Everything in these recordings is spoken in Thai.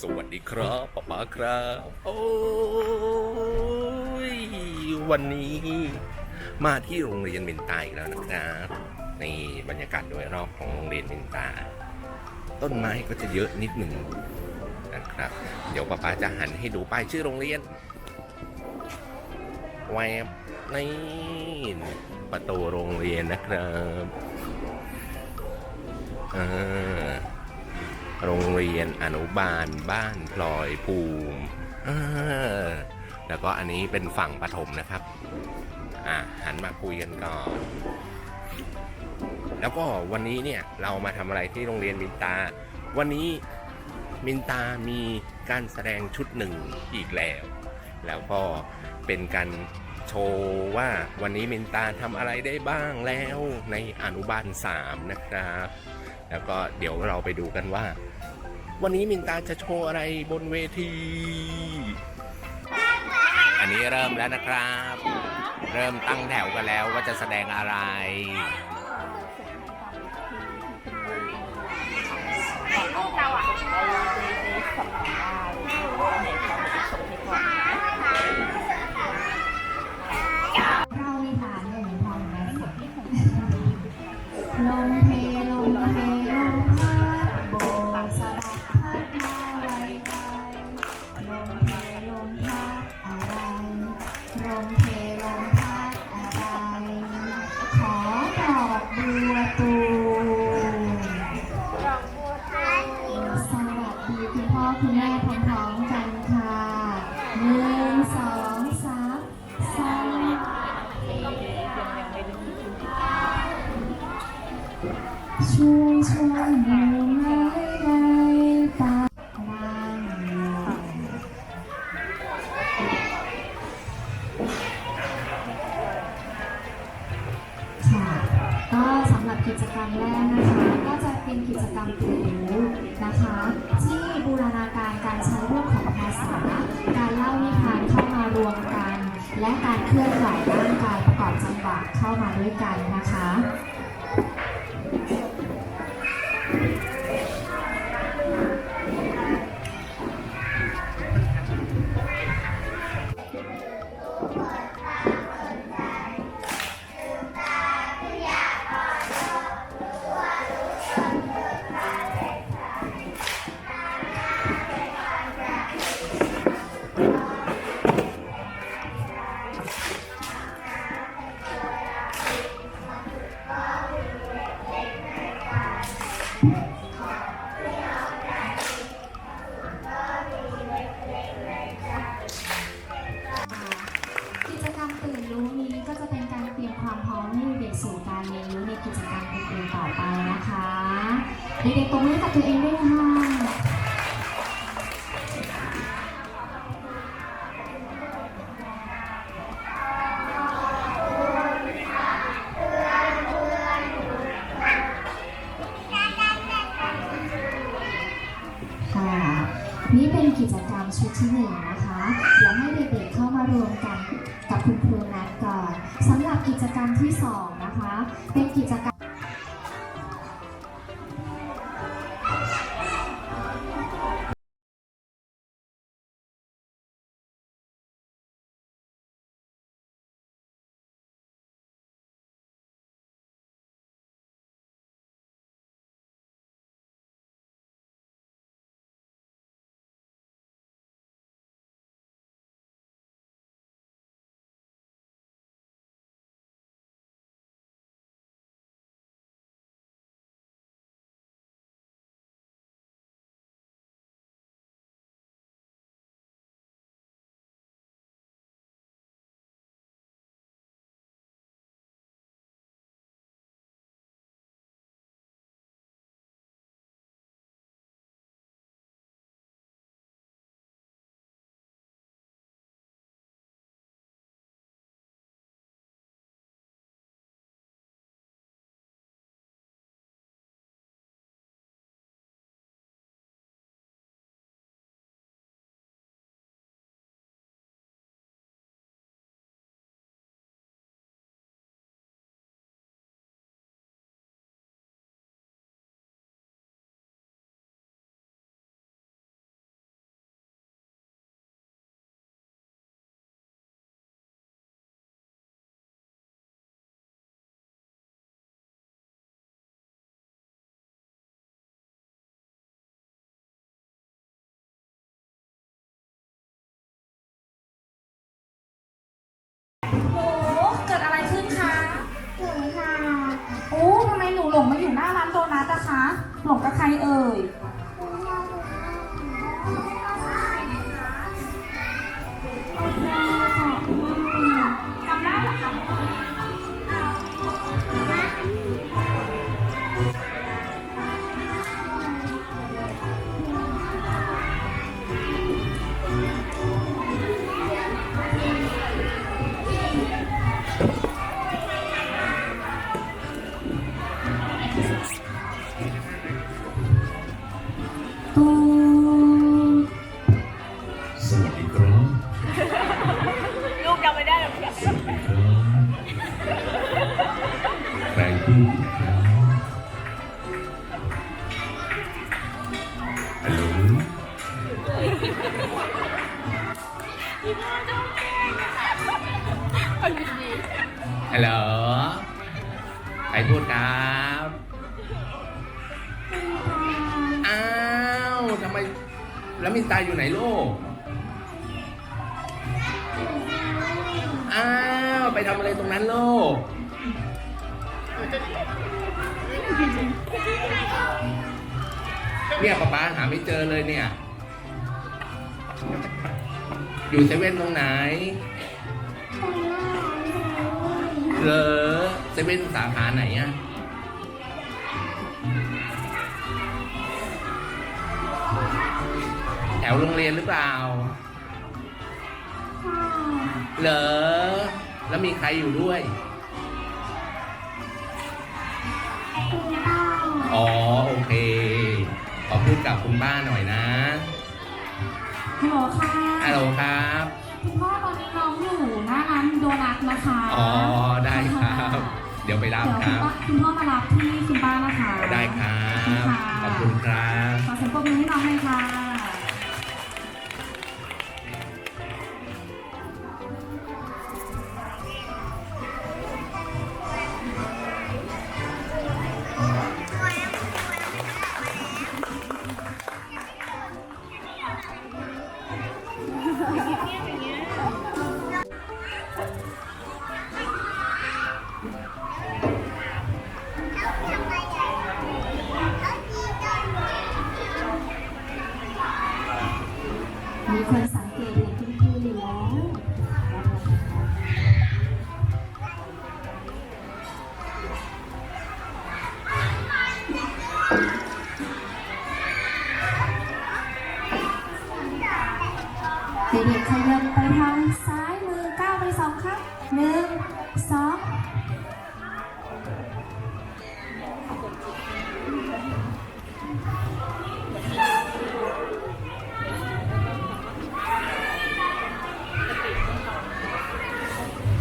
สวัสดีครับป๊าป๊าครับ โอ้ย วันนี้มาที่โรงเรียนมินตาอีกแล้วนะครับนี่บรรยากาศโดยรอบของโรงเรียนมินตา ต้นไม้ก็จะเยอะนิดหนึ่งนะครับ เดี๋ยวป๊าป๊าจะหันให้ดูป้ายชื่อโรงเรียนแวบนี่ประตูโรงเรียนนะครับอ่า โรงเรียนอนุบาลบ้านพลอยภูมิแล้วก็อันนี้เป็นฝั่งปฐมนะครับ อ่าหันมาคุยกันก่อน แล้วก็วันนี้เนี่ยเรามาทำอะไรที่โรงเรียนมินตา วันนี้มินตามีการแสดงชุดหนึ่งอีกแล้ว แล้วก็เป็นการโชว์ว่าวันนี้มินตาทำอะไรได้บ้างแล้วในอนุบาล3นะครับ แล้วก็เดี๋ยวเราไปดูกันว่า วันนี้มินตาจะโชว์อะไรบนเวที อันนี้เริ่มแล้วนะครับ เริ่มตั้งแถวกันแล้วว่าจะแสดงอะไร คุณพ่อคุณแม่พร้อมๆกันค่ะหนึ่งสองสามสามช่วยช่วยดูหน่ได้ปะบ้างค่ะก็สำหรับกิจกรรมแรกนะคะ ก็จะเป็นกิจกรรมเรียนรู้นะคะ การใช้เรื่องของภาษา การเล่านิทานเข้ามารวมกัน และการเคลื่อนไหวร่างกายประกอบจังหวะเข้ามาด้วยกันนะคะ ก่อนสำหรับกิจกรรมที่สองนะคะ เป็นกิจกรรม หลงกับใครเอ่ย ฮัลโหลใครพูดครับอ้าวทำไม แล้วมินตาอยู่ไหนลูกอ้าวไปทำอะไรตรงนั้นลูกเนี่ยป๊าป๊าหาไม่เจอเลยเนี่ย อยู่เซเว่นตรงไหน เหรอเซเว่นสาขาไหนอะแถวโรงเรียนหรือเปล่า เหรอ แล้วมีใครอยู่ด้วย อ๋อ โอเค ขอพูดกับคุณป้าหน่อยนะฮัลโหลค่ะฮัลโหลครับ น้าร้านโดนัทนะคะอ๋อได้ครับ เดี๋ยวไปรับเดี๋ยวคคุณรับป้าคุณพ่อมารับที่คุณป้านะคะได้ครับ ขอบคุณครับ ขอเสียงปรบมือให้น้องเลยค่ะ ด็กๆขยับไปทางซ้ายมือก้าวไปสองครั้งหนึ่งสอง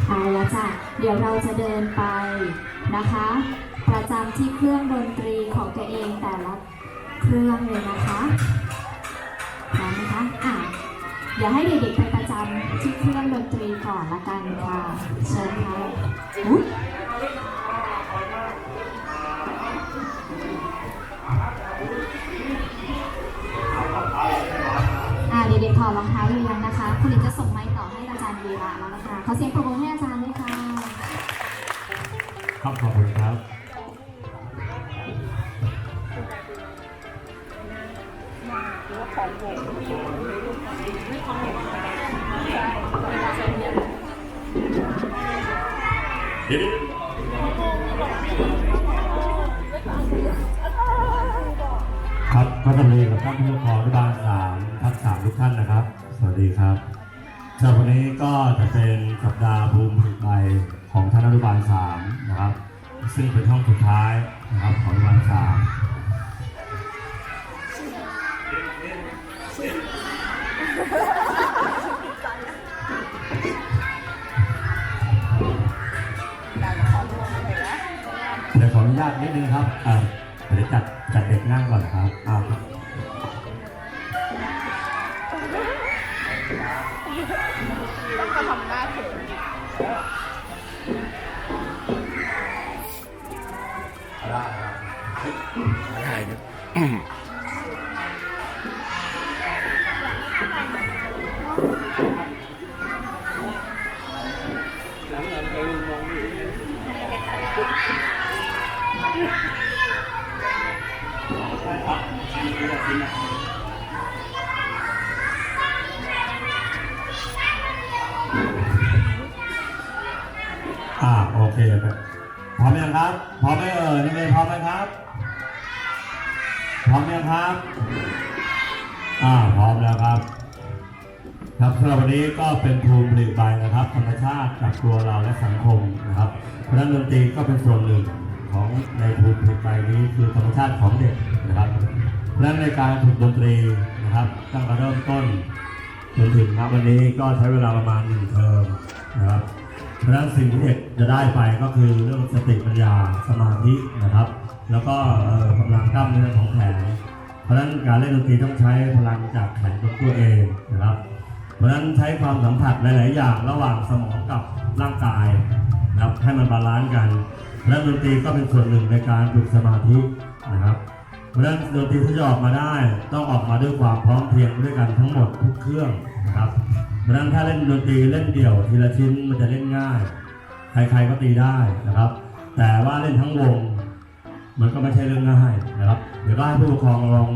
เอาละจ้ะเดี๋ยวเราจะเดินไปนะคะ ประจำที่เครื่องดนตรีของตัวเองแต่ละเครื่องเลยนะคะพร้อมไหมคะอะ เดี๋ยวให้เด็กๆไปประจำที่เครื่องดนตรีก่อนละกันค่ะเชิญค่ะอุ๊ยอะเด็กๆถอดรองเท้าหรือยังนะคะคุณลินจะส่งไม้ต่อให้อาจารย์วีระแล้วนะคะขอเสียงปรบมือให้อาจารย์ด้วยค่ะครับขอบคุณครับเดี๋ ครับก็จะมีกับท่านผู้ปกครองที่บ้านสามทักสามทุกท่านนะครับ สวัสดีครับสำหรับวันนี้ก็จะเป็นสัปดาห์ภูมิผลิตใหม่ของท่านอนุบาลสามนะครับ ซึ่งเป็นห้องสุดท้ายนะครับของอนุบาลสาม ต้องมาทำหน้าเขินได้าโอเครับพร้อมยังครับ พร้อมไหมเอ่ยนักเรียนพร้อมไหมครับ พร้อมยังครับ อ่า พร้อมแล้วครับ ครับสำหรับวันนี้ก็เป็นภูมิหลีกใบนะครับ ธรรมชาติกับตัวเราและสังคมนะครับ เพราะนั้นดนตรีก็เป็นส่วนหนึ่งของในภูมิหลีกใบนี้คือธรรมชาติของเด็กนะครับเพราะฉะนั้นในการฝึกดนตรีนะครับ ตั้งแต่เริ่มต้นจนถึงณวันนี้ก็ใช้เวลาประมาณหนึ่งเทอมนะครับ เพราะฉะนั้นสิ่งที่เด็กจะได้ไปก็คือเรื่องสติปัญญาสมาธินะครับ แล้วก็เอ่อกำลังกล้ามเนื้อของแขนเพราะฉะนั้นการเล่นดนตรีต้องใช้พลังจากแขนของตัวเองนะครับ เพราะฉะนั้นใช้ความสัมผัสหลาย ๆ อย่างระหว่างสมองกับร่างกายนะครับให้มันบาลานซ์กันและดนตรีก็เป็นส่วนหนึ่งในการฝึกสมาธินะครับ เพราะฉะนั้นดนตรีที่จะออกมาได้ ต้องออกมาด้วยความพร้อมเพรียงด้วยกันทั้งหมดทุกเครื่องนะครับ เพราะนั้นถ้าเล่นดนตรีเล่นเดี่ยวทีละชิ้นมันจะเล่นง่าย ใครๆก็ตีได้นะครับ แต่ว่าเล่นทั้งวง มันก็ไม่ใช่เรื่องง่ายนะครับ เดี๋ยวก็ให้ผู้ปกครองลอง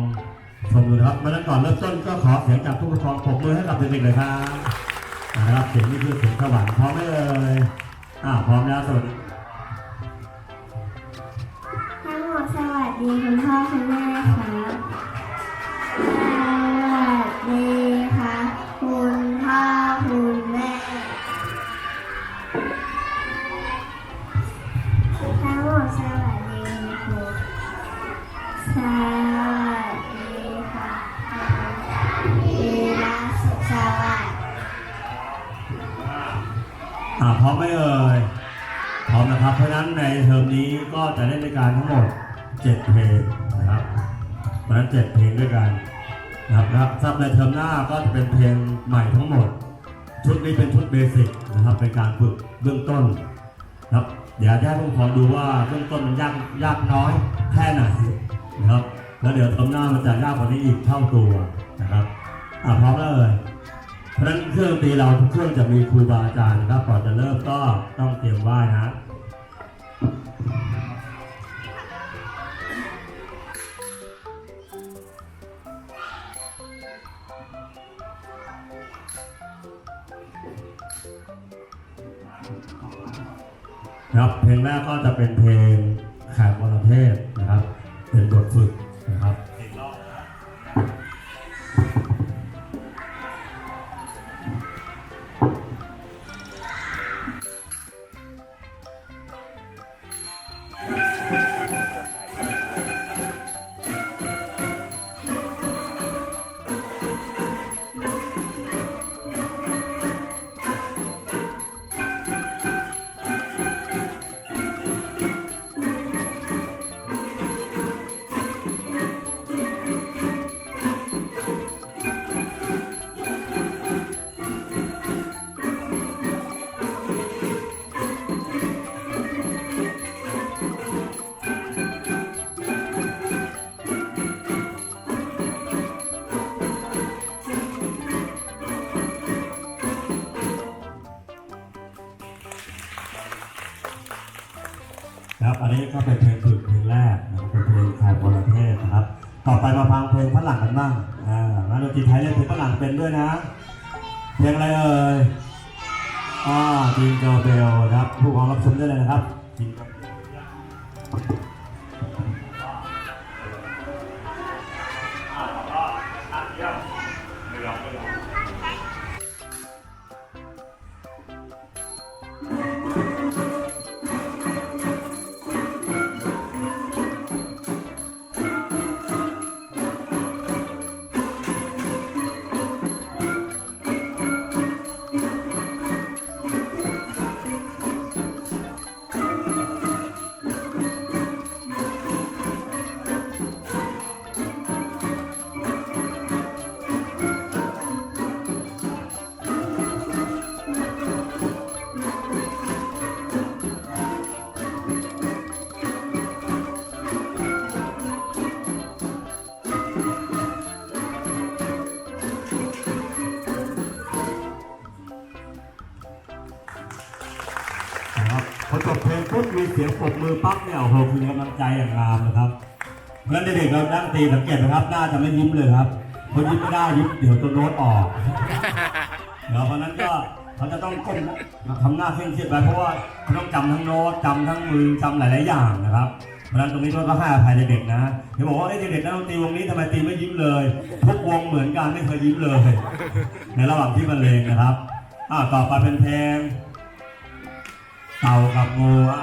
ชมดูนะครับเมื่อนั้นก่อนเริ่มต้นก็ขอเสียงจากผู้ปกครองปรบมือให้กับเด็กๆเลยครับนะครับเสียงนี่คือเสียงสวรรค์พร้อมไหมเอ่ยอ่าพร้อมแล้วสวัสดีทั้งหมดสวัสดีคุณพ่อคุณแม่ เพราะฉะนั้น7เพลงด้วยกันนะครับนะซับสำหรับในเทอมหน้าก็จะเป็นเพลงใหม่ทั้งหมด ชุดนี้เป็นชุดเบสิกนะครับเป็นการฝึกเบื้องต้นนะครับเดี๋ยวจะให้ผู้ปกครอดูว่าเบื้องต้นมันยากยากน้อยแค่ไหนนะครับแล้วเดี๋ยวเทอมหน้ามันจะยากกว่านี้อีกเท่าตัวนะครับอ่าพร้อมแล้วเลยเพราะนั้นเครื่องตีเราทุกเครื่องจะมีครูบาอาจารย์นะครับก่อนจะเริ่มก็ต้องเตรียมไหว้นะ ครับเพลงแรกก็จะเป็นเพลงแขกวรเทศ สียงปรบมือปั๊บเนี่ยโอ้โหคือกำลังใจอย่างงามนะครับ เพราะฉะนั้นเด็กๆเรานั่งตีสังเกตนะครับหน้าจะไม่ยิ้มเลยครับเพราะยิ้มไม่ได้ยิ้มเดี๋ยวตัวโน้ตออกเดี๋ยวเพราะนั้นก็เขาจะต้องก้มทำหน้าเคร่งเครียดไว้เพราะว่าเขาต้องจำทั้งโน้ตจำทั้งมือจำหลายๆอย่างนะครับเพราะฉะนั้นตรงนี้ก็ให้อภัยเด็กๆนะเดี๋ยวบอกว่าเอ้เด็กๆนักดนตรีวงนี้ทำไมตีไม่ยิ้มเลยทุกวงเหมือนกันไม่เคยยิ้มเลย ในระหว่างที่บรรเลงนะครับอ่าต่อไปเป็นเพลงเต่ากับงูอะ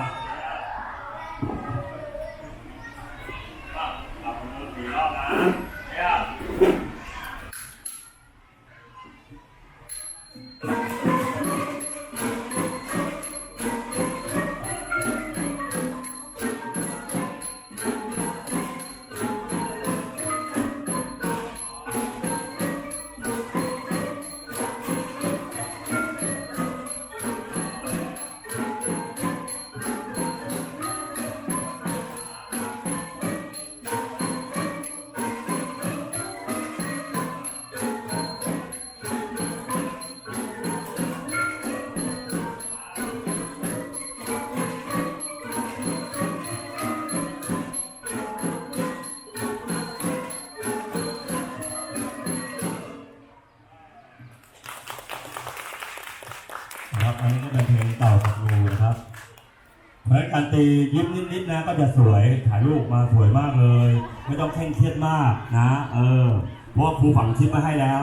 ปันการตียิ้มนิดๆนะก็จะสวยถ่ายรูปมาสวยมากเลย ไม่ต้องเคร่งเครียดมากนะ เออเพราะว่าครูฝังชิปมาให้แล้ว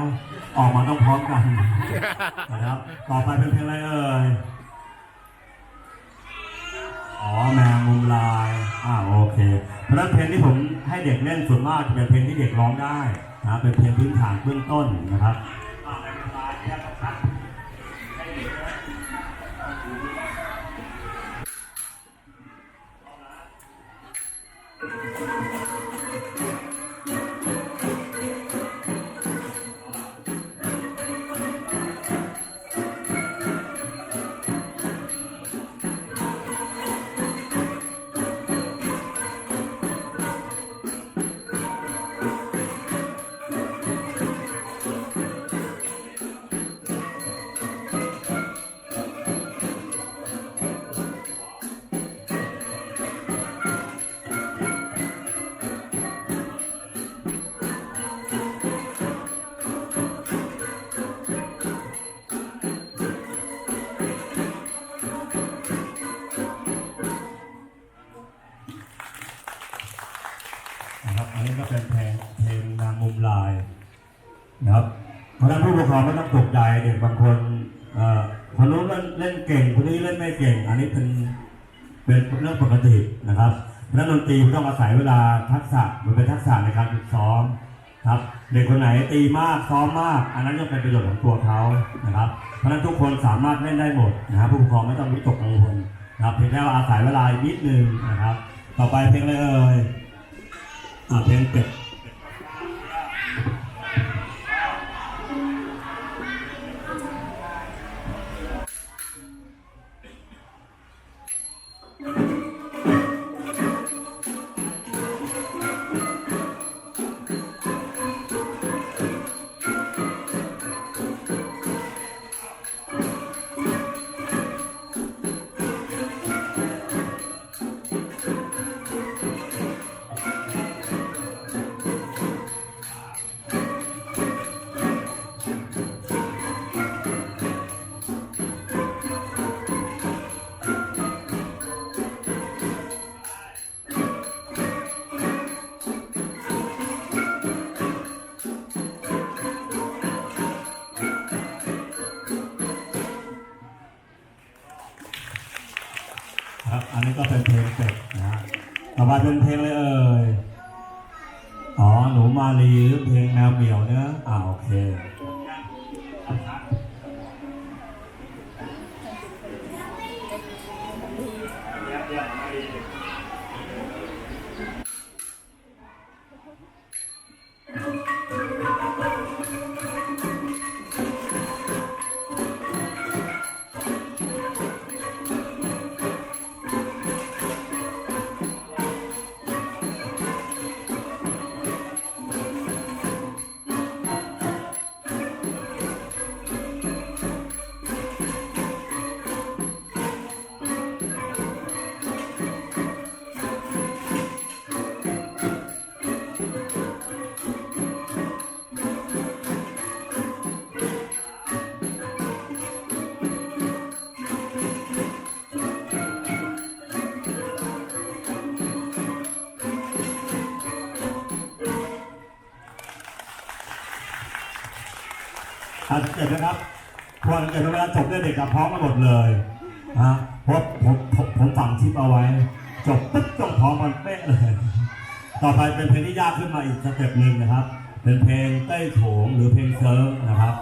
ออกมาต้องพร้อมกันนะครับ ต่อไปเป็นเพลงอะไรเอ่ยอ๋อแมงมุมลายอ่าโอเค เพราะฉะนั้นเพลงที่ผมให้เด็กเล่นส่วนมากจะเป็นเพลงที่เด็กร้องได้นะเป็นเพลงพื้นฐานเบื้องต้นนะครับ กครองไม่ต้องตกใจเด็กบางคนคนนู้นเล่นเล่นเก่งคนนี้เล่นไม่เก่ง อันนี้เป็นเป็นเรื่องปกตินะครับนักดนตรีต้องอาศัยเวลาทักษะมันเป็นทักษะในการฝึกซ้อมครับเด็กคนไหนตีมากซ้อมมาก อันนั้นยังเป็นประโยชน์ของตัวเขานะครับ เพราะฉะนั้นทุกคนสามารถเล่นได้หมดนะครับผู้ปกครองไม่ต้องวิตกกังวลนะครับเพียงแค่ว่าอาศัยเวลาอีกนิดนึงนะครับ ต่อไปเพลงอะไรเอ่ยอ่าเพลงเป็ด ต่อไปเป็นเพลงเลยเอ่ย อ๋อ หนูมาลีหรือเพลงแมวเหมียวเนี่ย นะครับพอสังเกตว่าเวลาจบเนี่ยเด็กกับพร้อมกันหมดเลยนะเพราะผมผมผมฝังทิปเอาไว้ จบปุ๊บจบพร้อมกันเป๊ะเลย ต่อไปเป็นเพลงที่ยากขึ้นมาอีกสเต็ปหนึ่งนะครับ เป็นเพลงเต้โถงหรือเพลงเซิร์ฟนะครับ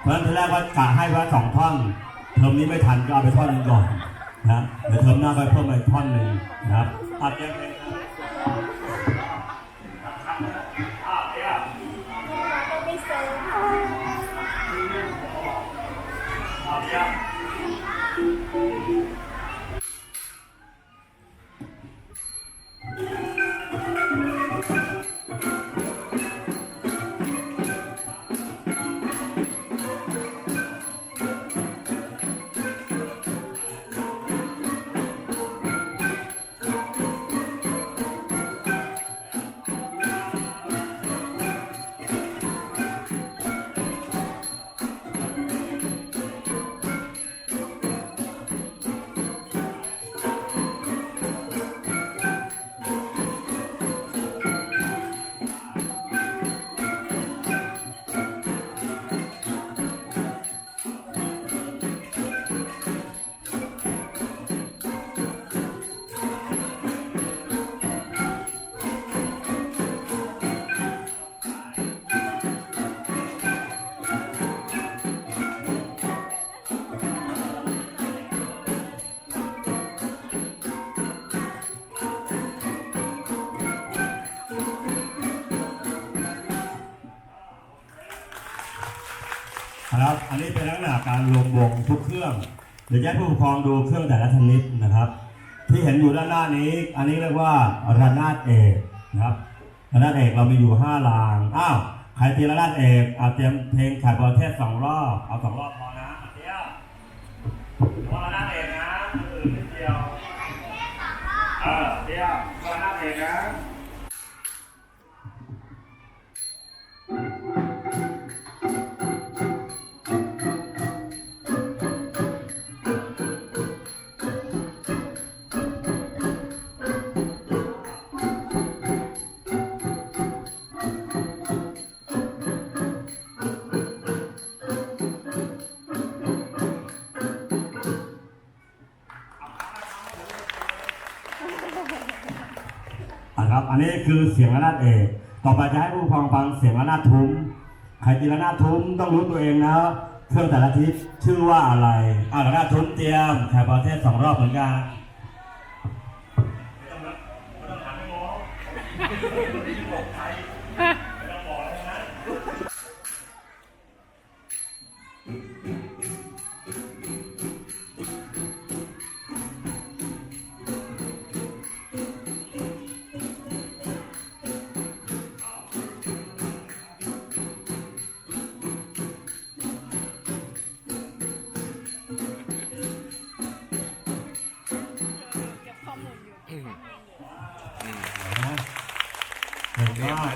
เพราะฉะนั้นทีแรกว่ากะให้ว่าสองท่อนเทอมนี้ไม่ทันก็เอาไปท่อนนึงก่อนนะเดี๋ยวเทอมหน้าไปเพิ่มมาอีกท่อนหนึ่งนะครับอัดยังเลง นนี้เป็นลักษณะการรวมวงทุกเครื่อง เดี๋ยวจะให้ผู้ปกครองดูเครื่องแต่ละชนิดนะครับ ที่เห็นอยู่ด้านหน้านี้ อันนี้เรียกว่าระนาดเอกนะครับระนาดเอกเรามีอยู่ห้าราง อ้าว ใครตีระนาดเอกเอาเตรียมเพลงขายประเทศสองรอบ เอาสองรอบพอ นนี้คือเสียงระนาดเอก ต่อไปจะให้ผู้ฟังฟังเสียงระนาดทุ้ม ใครตีระนาดทุ้มต้องรู้ตัวเองนะเครื่องแต่ละทิศชื่อว่าอะไร อ่าระนาดทุ้มเตรียมแขกประเทศสองรอบเหมือนกัน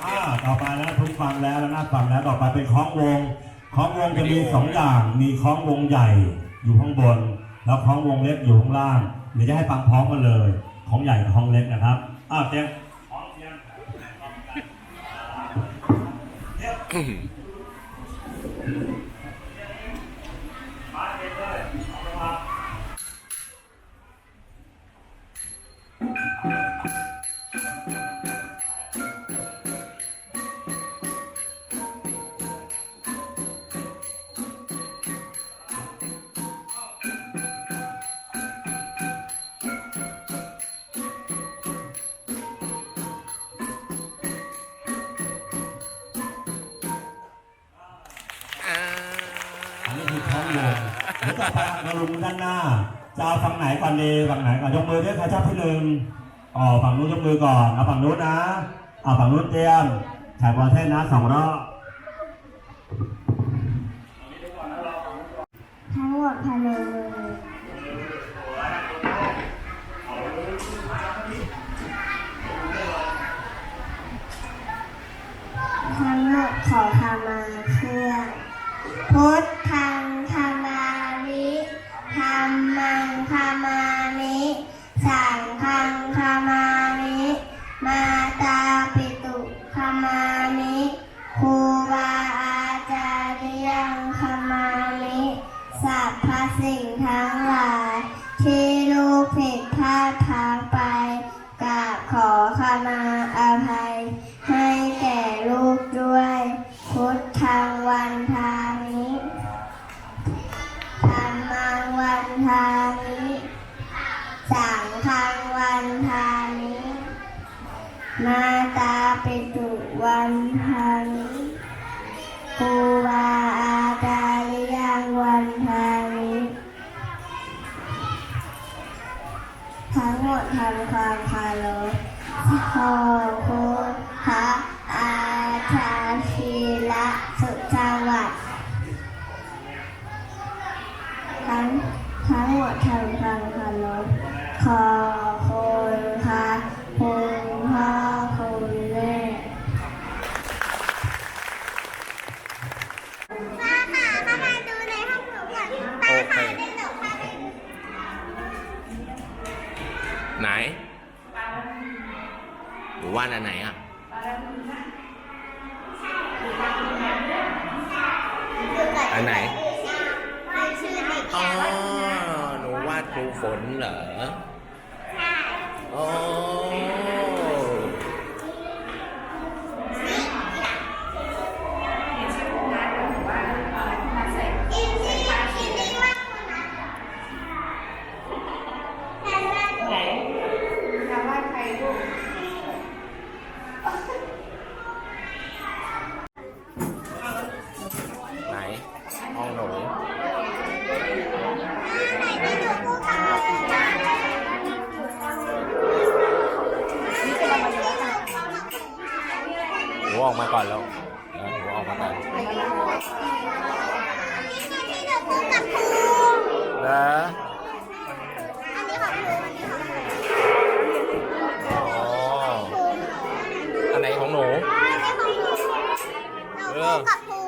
อ่าต่อไปแล้วทุกฟังแล้วแล้วน่าฟังแล้วต่อไปเป็นคล้องวงคล้องวงจะมีสองอย่าง มีคล้องวงใหญ่อยู่ข้างบน แล้วคล้องวงเล็กอยู่ข้างล่าง เดี๋ยวจะให้ฟังพร้อมกันเลยของใหญ่กับของเล็กนะครับอ้าวเตรียมพร้อมเตรียม อยู่เดี๋ยวต่อไปมาลุงด้านหน้า จะเอาฝั่งไหนก่อนดีฝั่งไหนก่อนยกมือด้วยใครชอบที่หนึ่งอ๋อฝั่งนู้นยกมือก่อนเอาฝั่งนู้นนะเอาฝั่งนู้นเตรียมถ่ายบอลเทนนะสองรอบ มามิครูบาอาจารย์ยังขามิสัพพสิ่งทั้งหลาย ที่ลูกผิดพลาดทางไปกราบขอขมาอภัย ให้แก่ลูกด้วย พุทธังวันทามิธรรมังวันทามิ สังฆังวันทา มาตาปิตุวันทานิปูวาอาจาริยังวันทานิทั้งหมดทำความคารพขอบคุณพระอาชาชีละสุจวัตทั้งทั้งหมดทำความคารพขอ หนูวาดอันไหนอะ หนูไหนที่หนูพูดกับหนูนะหนูออกมาก่อนแล้วเออหนูออกมาก่อนที่หนูพูดกับครูเหรออันนี้ของครูอันนี้ของครูอ๋ออันไหนของหนูอันนี้ของครูหนูพูดกับครู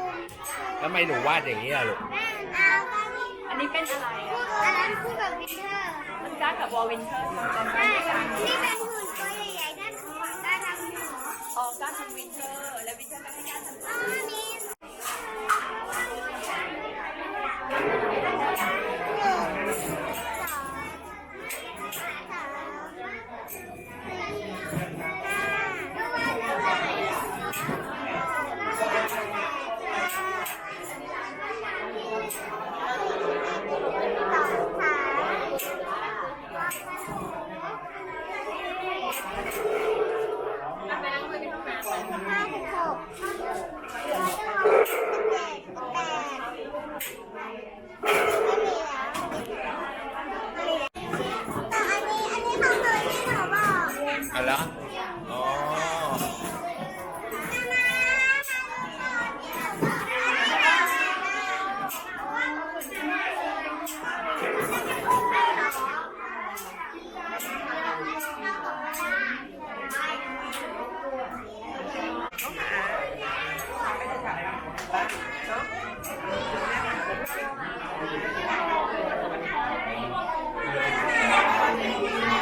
แล้วทำไมหนูวาดอย่างนี้อะลูกเอาก็นี่อันนี้ เป็นอะไรพูดอันนั้นพูดกับวินเทอร์มันก้ากับวอลวินเทอร์จำได้ใช่ไหมนี่เป็นหุ่นตัวใหญ่ๆด้านข้างด้านทางหนูอ๋อก้าทำวินเทอร์ และวินเทอร์ก็ให้ก้าทำ อ๋อนี่